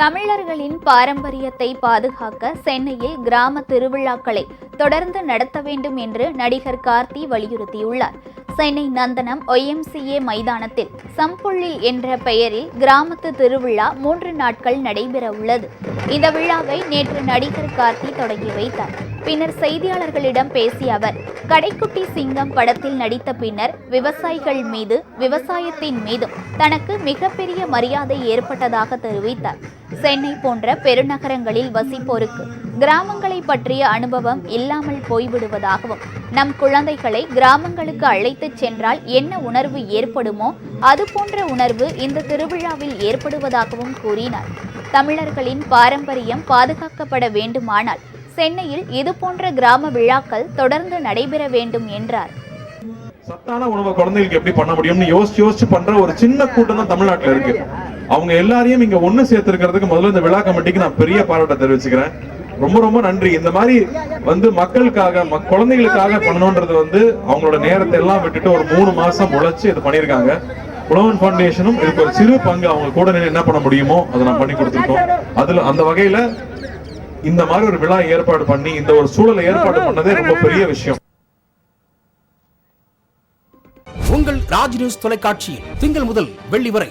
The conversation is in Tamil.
தமிழர்களின் பாரம்பரியத்தை பாதுகாக்க சென்னையில் கிராம திருவிழாக்களை தொடர்ந்து நடத்த வேண்டும் என்று நடிகர் கார்த்தி வலியுறுத்தியுள்ளார். சென்னை நந்தனம் ஒய்எம்சிஏ மைதானத்தில் சம்புள்ளி என்ற பெயரில் கிராமத்து திருவிழா மூன்று நாட்கள் நடைபெற உள்ளது. இந்த விழாவை நேற்று நடிகர் கார்த்தி தொடங்கி வைத்தார். பின்னர் செய்தியாளர்களிடம் பேசிய அவர் கடைக்குட்டி சிங்கம் படத்தில் நடித்த பின்னர் விவசாயிகள் மீது விவசாயத்தின் மீதும் தனக்கு மிகப்பெரிய மரியாதை ஏற்பட்டதாக தெரிவித்தார். சென்னை போன்ற பெருநகரங்களில் வசிப்போருக்கு கிராமங்களை பற்றிய அனுபவம் இல்லாமல் போய்விடுவதாகவும் நம் குழந்தைகளை கிராமங்களுக்கு அழைத்துச் சென்றால் என்ன உணர்வு ஏற்படுமோ அது போன்ற உணர்வு இந்த திருவிழாவில் ஏற்படுவதாகவும் கூறினார். தமிழர்களின் பாரம்பரியம் பாதுகாக்கப்பட வேண்டுமானால் சென்னையில் இதுபோன்ற கிராம விழாக்கள் தொடர்ந்து நடைபெற வேண்டும் என்றார். சத்தான உணவை குழந்தைகளுக்கு எப்படி பண்ண முடியும்னு யோசிச்சு யோசிச்சு பண்ற ஒரு சின்ன கூட்டம் தான் தமிழ்நாட்டில் இருக்கு. அவங்க எல்லாரையும் இங்க ஒண்ணு சேர்த்திருக்கிறதுக்கு முதல்ல இந்த விழா கமிட்டிக்கு நான் பெரிய பாராட்ட தெரிவிச்சுக்கிறேன். ரொம்ப ரொம்ப நன்றி. இந்த மாதிரி வந்து மக்களுக்காக குழந்தைகளுக்காக பண்ணணும்ன்றது வந்து அவங்களோட நேரத்தை எல்லாம் விட்டுட்டு ஒரு மூணு மாசம் உழைச்சு இது பண்ணியிருக்காங்க. உழவன் ஃபவுண்டேஷனும் இதுக்கு ஒரு சிறு பங்கு அவங்க கூட நின்னு என்ன பண்ண முடியுமோ அதை நான் பண்ணி கொடுத்துருக்கோம். அதுல அந்த வகையில இந்த மாதிரி ஒரு விழா ஏற்பாடு பண்ணி இந்த ஒரு சூழலை ஏற்பாடு பண்ணதே ரொம்ப பெரிய விஷயம். உங்கள் ராஜ் நியூஸ் தொலைக்காட்சியில் திங்கள் முதல் வெள்ளி வரை